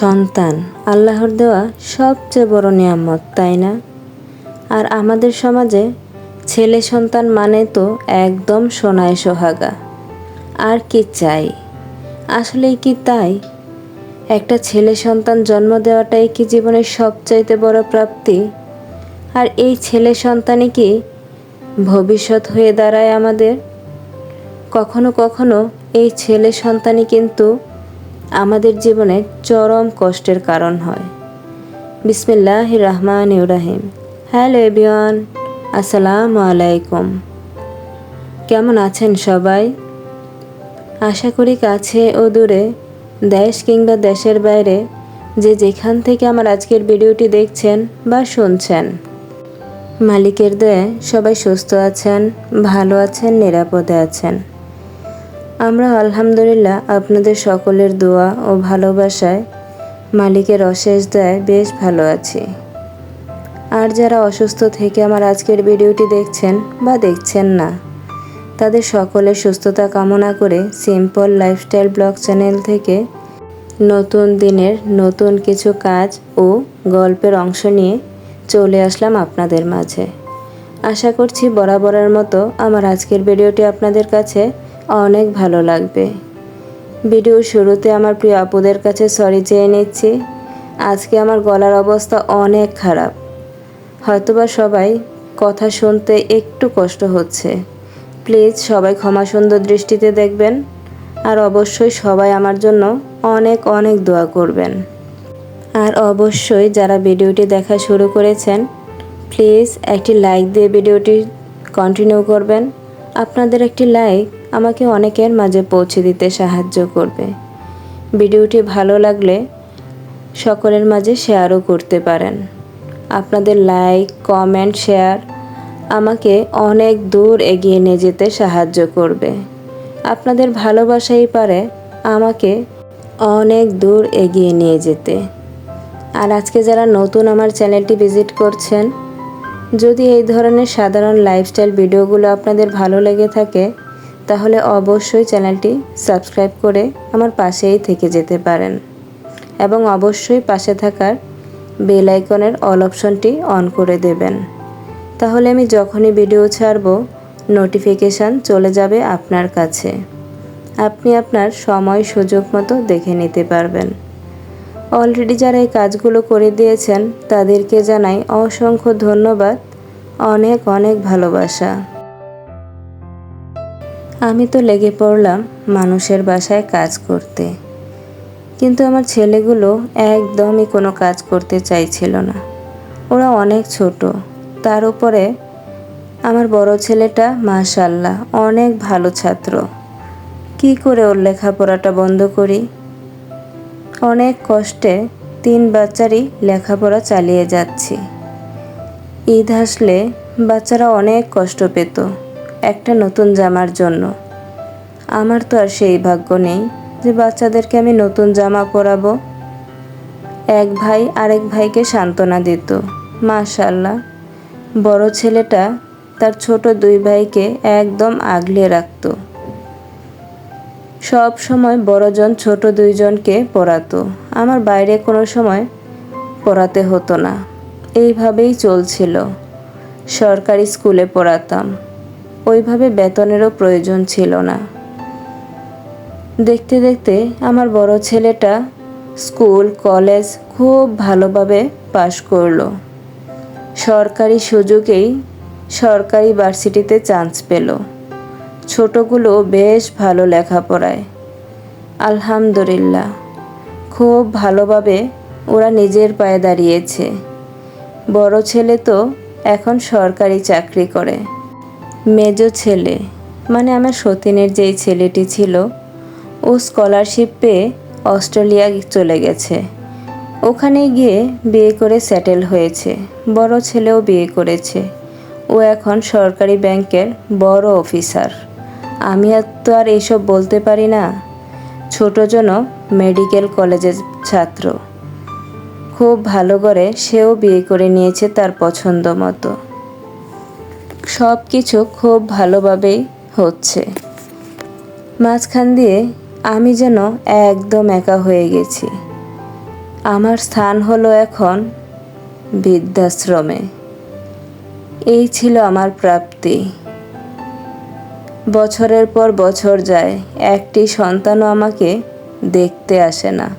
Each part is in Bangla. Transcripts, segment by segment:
সন্তান, আল্লাহর দেওয়া সবচেয়ে বড় নিয়ামত, তাই না? আর আমাদের সমাজে ছেলে সন্তান মানে তো একদম সোনায় সোহাগা। আর কি চাই? আসলেই কি তাই? একটা ছেলে সন্তান জন্ম দেওয়াটাই কি জীবনের সবচাইতে বড় প্রাপ্তি? আর এই ছেলে সন্তানই কি ভবিষ্যৎ হয়ে দাঁড়ায় আমাদের? কখনো কখনো এই ছেলে সন্তানই কিন্তু আমাদের জীবনে চরম কষ্টের কারণ হয়। বিসমিল্লাহ রহমান ইব্রাহিম হ্যালো এভিওয়ান আসসালামু আলাইকুম। কেমন আছেন সবাই? আশা করি কাছে ও দূরে, দেশ কিংবা দেশের বাইরে, যে যেখান থেকে আমার আজকের ভিডিওটি দেখছেন বা শুনছেন, মালিকের দয়ে সবাই সুস্থ আছেন, ভালো আছেন, নিরাপদে আছেন। আমরা আলহামদুলিল্লাহ আপনাদের সকলের দোয়া ও ভালোবাসায় মালিকের অশেষ দয়ায় বেশ ভালো আছি। আর যারা অসুস্থ থেকে আমার আজকের ভিডিওটি দেখছেন বা দেখছেন না, তাদের সকলের সুস্থতা কামনা করে সিম্পল লাইফস্টাইল ব্লগ চ্যানেল থেকে নতুন দিনের নতুন কিছু কাজ ও গল্পের অংশ নিয়ে চলে আসলাম আপনাদের মাঝে। আশা করছি বরাবরের মতো আমার আজকের ভিডিওটি আপনাদের কাছে অনেক ভালো লাগবে। ভিডিওর শুরুতে আমার প্রিয় আপুদের কাছে সরি চেয়ে নিচ্ছি, আজকে আমার গলার অবস্থা অনেক খারাপ। হয়তোবা সবাই কথা শুনতে একটু কষ্ট হচ্ছে। প্লিজ সবাই ক্ষমা সুন্দর দৃষ্টিতে দেখবেন, আর অবশ্যই সবাই আমার জন্য অনেক অনেক দোয়া করবেন। আর অবশ্যই যারা ভিডিওটি দেখা শুরু করেছেন, প্লিজ একটি লাইক দিয়ে ভিডিওটি কন্টিনিউ করবেন। আপনাদের একটি লাইক আমাকে অনেকের মাঝে পৌঁছে দিতে সাহায্য করবে। ভিডিওটি ভালো লাগলে সকলের মাঝে শেয়ারও করতে পারেন। আপনাদের লাইক, কমেন্ট, শেয়ার আমাকে অনেক দূর এগিয়ে নিয়ে যেতে সাহায্য করবে। আপনাদের ভালোবাসাই পারে আমাকে অনেক দূর এগিয়ে নিয়ে যেতে। আর আজকে যারা নতুন আমার চ্যানেলটি ভিজিট করছেন, যদি এই ধরনের সাধারণ লাইফস্টাইল ভিডিওগুলো আপনাদের ভালো লেগে থাকে তাহলে অবশ্যই চ্যানেলটি সাবস্ক্রাইব করে আমার পাশেই থেকে যেতে পারেন। এবং অবশ্যই পাশে থাকার বেল আইকনের অল অপশনটি অন করে দেবেন। তাহলে আমি যখনই ভিডিও ছাড়ব, নোটিফিকেশান চলে যাবে আপনার কাছে। আপনি আপনার সময়, সুযোগ মতো দেখে নিতে পারবেন। অলরেডি যারা এই কাজগুলো করে দিয়েছেন, তাদেরকে জানাই অসংখ্য ধন্যবাদ। অনেক অনেক ভালোবাসা। আমি তো লেগে পড়লাম মানুষের বাসায় কাজ করতে। কিন্তু আমার ছেলেগুলো একদমই কোনো কাজ করতে চাইছিল না। ওরা অনেক ছোট। তার উপরে আমার বড় ছেলেটা মাশাল্লাহ অনেক ভালো ছাত্র। কি করে ওর লেখাপড়াটা বন্ধ করি? অনেক কষ্টে তিন বাচ্চারই লেখাপড়া চালিয়ে যাচ্ছি। ঈদ আসলে বাচ্চারা অনেক কষ্ট পেত। একটা নতুন জামার জন্য। আমার তো আর সেই ভাগ্য নেই যে বাচ্চাদেরকে আমি নতুন জামা পরাবো। এক ভাই আরেক ভাইকে সান্ত্বনা দিত মাশাল্লাহ বড় ছেলেটা তার ছোট দুই ভাইকে একদম আগলে রাখতো। সব সময় বড়জন ছোট দুইজনকে পড়াতো আমার বাইরে কোনো সময় পড়াতে হতো না। এইভাবেই চলছিল। সরকারি স্কুলে পড়াতাম। ওইভাবে বেতনেরও প্রয়োজন ছিল না। দেখতে দেখতে আমার বড় ছেলেটা স্কুল, কলেজ খুব ভালোভাবে পাশ করল। সরকারি সুযোগেই সরকারি ভার্সিটিতে চান্স পেল। ছোটগুলো বেশ ভালো লেখাপড়ায়। আলহামদুলিল্লাহ, খুব ভালোভাবে ওরা নিজের পায়ে দাঁড়িয়েছে। বড় ছেলে তো এখন সরকারি চাকরি করে। মেজ ছেলে মানে আমার সতীনের যেই ছেলেটি ছিল, ও স্কলারশিপ পেয়ে অস্ট্রেলিয়া চলে গেছে। ওখানে গিয়ে বিয়ে করে সেটেল হয়েছে। বড় ছেলেও বিয়ে করেছে। ও এখন সরকারি ব্যাংকের বড় অফিসার। আমি তো আর এইসব বলতে পারি না। ছোট জন মেডিকেল কলেজের ছাত্র। খুব ভালো করে সেও বিয়ে করে নিয়েছে তার পছন্দ মতো। সব কিছু খুব ভালোভাবেই হচ্ছে। মাঝখান দিয়ে আমি যেন একদম একা হয়ে গেছি। আমার স্থান হলো এখন বৃদ্ধাশ্রমে। এই ছিল আমার প্রাপ্তি। বছরের পর বছর যায়, একটি সন্তানও আমাকে দেখতে আসে না।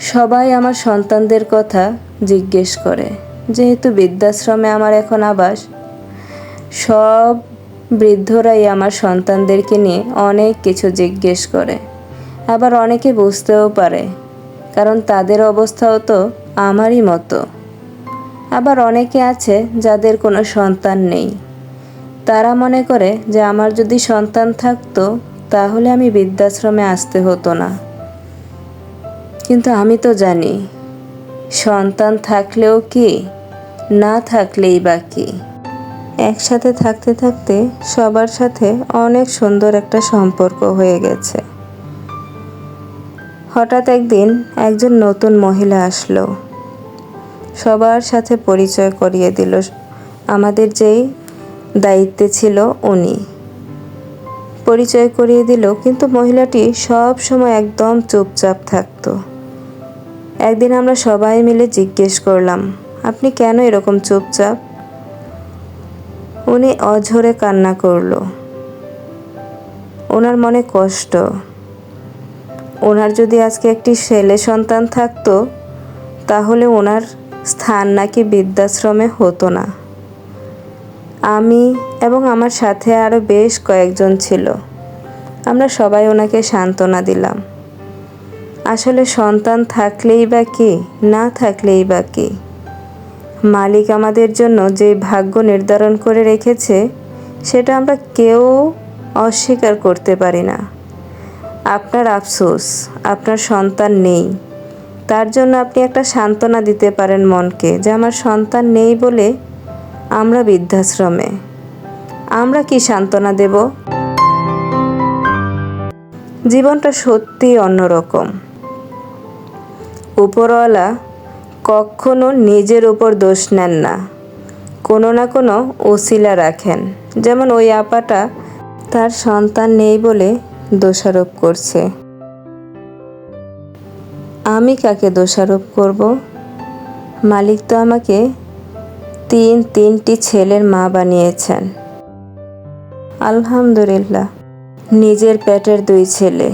সবাই আমার সন্তানদের কথা জিজ্ঞেস করে। যেহেতু বৃদ্ধাশ্রমে আমার এখন আবাস, সব বৃদ্ধরাই আমার সন্তানদেরকে নিয়ে অনেক কিছু জিজ্ঞেস করে। আবার অনেকে বুঝতেও পারে, কারণ তাদের অবস্থাও তো আমারই মতো। আবার অনেকে আছে যাদের কোনো সন্তান নেই। তারা মনে করে যে আমার যদি সন্তান থাকতো, তাহলে আমি বৃদ্ধাশ্রমে আসতে হতো না। কিন্তু আমি তো জানি, সন্তান থাকলেও কি না থাকলেই বা কি? একসাথে থাকতে থাকতে সবার সাথে অনেক সুন্দর একটা সম্পর্ক হয়ে গেছে। হঠাৎ একদিন একজন নতুন মহিলা আসলো। সবার সাথে পরিচয় করিয়ে দিল। আমাদের যেই দায়িত্বে ছিল উনি। পরিচয় করিয়ে দিল, কিন্তু মহিলাটি সব সময় একদম চুপচাপ থাকতো। একদিন আমরা সবাই মিলে জিজ্ঞেস করলাম আপনি কেন এরকম চুপচাপ? উনি অঝরে কান্না করল। ওনার মনে কষ্ট। ওনার যদি আজকে একটি ছেলে সন্তান থাকতো, তাহলে ওনার স্থান নাকি বৃদ্ধাশ্রমে হতো না। আমি এবং আমার সাথে আরও বেশ কয়েকজন ছিল। আমরা সবাই ওনাকে সান্ত্বনা দিলাম। আসলে সন্তান থাকলেই বা কি, না থাকলেই বা কি? মালিক আমাদের জন্য যে ভাগ্য নির্ধারণ করে রেখেছে, সেটা আমরা কেউ অস্বীকার করতে পারি না। আপনার আফসোস, আপনার সন্তান নেই। তার জন্য আপনি একটা সান্ত্বনা দিতে পারেন মনকে যে আমার সন্তান নেই বলে আমরা বৃদ্ধাশ্রমে। আমরা কি সান্ত্বনা দেব? জীবনটা সত্যি অন্যরকম। উপরওয়ালা কখনো নিজের উপর দোষ নেন না। কোনো না কোনো ওসিলা রাখেন। যেমন ওই আপাটা তার সন্তান নেই বলে দোষারোপ করছে। আমি কাকে দোষারোপ করব? মালিক তো আমাকে তিন তিনটি ছেলের মা বানিয়েছেন। আলহামদুলিল্লাহ, নিজের পেটের দুই ছেলে।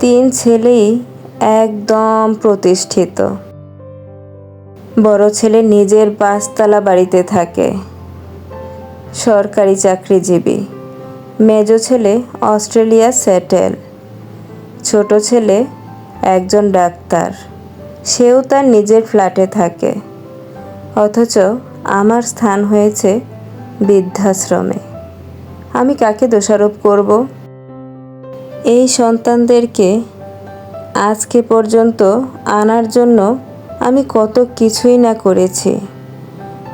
তিন ছেলেই একদম প্রতিষ্ঠিত। বড় ছেলে নিজের পাঁচতলা বাড়িতে থাকে। সরকারি চাকরিজীবী। মেজ ছেলে অস্ট্রেলিয়া সেটেল। ছোট ছেলে একজন ডাক্তার। সেও তার নিজের ফ্ল্যাটে থাকে। অথচ আমার স্থান হয়েছে বৃদ্ধাশ্রমে। আমি কাকে দোষারোপ করব? এই সন্তানদেরকে আজকে পর্যন্ত আনার জন্য আমি কত কিছুই না করেছি।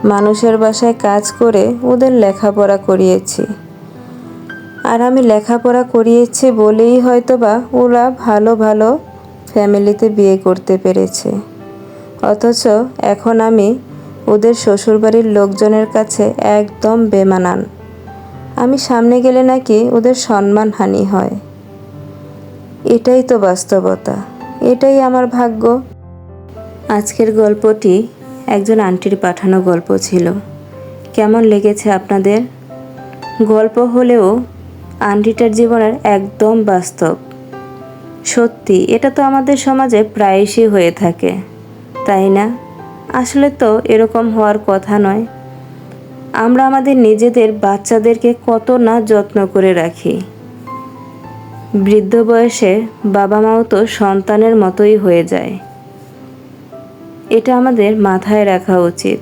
মানুষের বাসায় কাজ করে ওদের লেখাপড়া করিয়েছি। আর আমি লেখাপড়া করিয়েছি বলেই হয়তো বা ওরা ভালো ভালো ফ্যামিলিতে বিয়ে করতে পেরেছে। অথচ এখন আমি ওদের শ্বশুরবাড়ির লোকজনের কাছে একদম বেমানান। আমি সামনে গেলে নাকি ওদের সম্মানহানি হয়। এটাই তো বাস্তবতা। এটাই আমার ভাগ্য। আজকের গল্পটি একজন আন্টির পাঠানো গল্প ছিল। কেমন লেগেছে আপনাদের? গল্প হলেও আন্টিটার জীবনের একদম বাস্তব। সত্যি, এটা তো আমাদের সমাজে প্রায়শই হয়ে থাকে, তাই না? আসলে তো এরকম হওয়ার কথা নয়। আমরা আমাদের নিজেদের বাচ্চাদেরকে কত না যত্ন করে রাখি। বৃদ্ধ বয়সে বাবা মাও তো সন্তানের মতোই হয়ে যায়। এটা আমাদের মাথায় রাখা উচিত।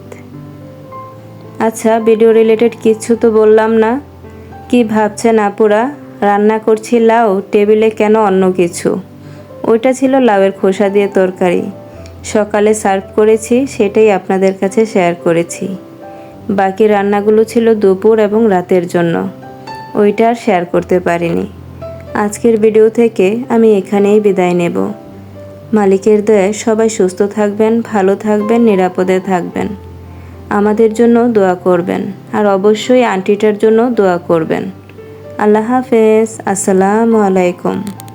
আচ্ছা ভিডিও রিলেটেড কিছু তো বললাম না। কি ভাবছেন আপুরা? রান্না করছি লাউ, টেবিলে কেন অন্য কিছু? ওইটা ছিল লাউয়ের খোসা দিয়ে তরকারি। সকালে সার্ভ করেছি, সেটাই আপনাদের কাছে শেয়ার করেছি। বাকি রান্নাগুলো ছিল দুপুর এবং রাতের জন্য। ওইটা আর শেয়ার করতে পারিনি। আজকের ভিডিও থেকে আমি এখানেই বিদায় নেব। মালিকের দয়ায় সবাই সুস্থ থাকবেন, ভালো থাকবেন, নিরাপদে থাকবেন। আমাদের জন্য দোয়া করবেন আর অবশ্যই আন্টিটার জন্য দোয়া করবেন। আল্লাহ হাফেজ। আসসালামু আলাইকুম।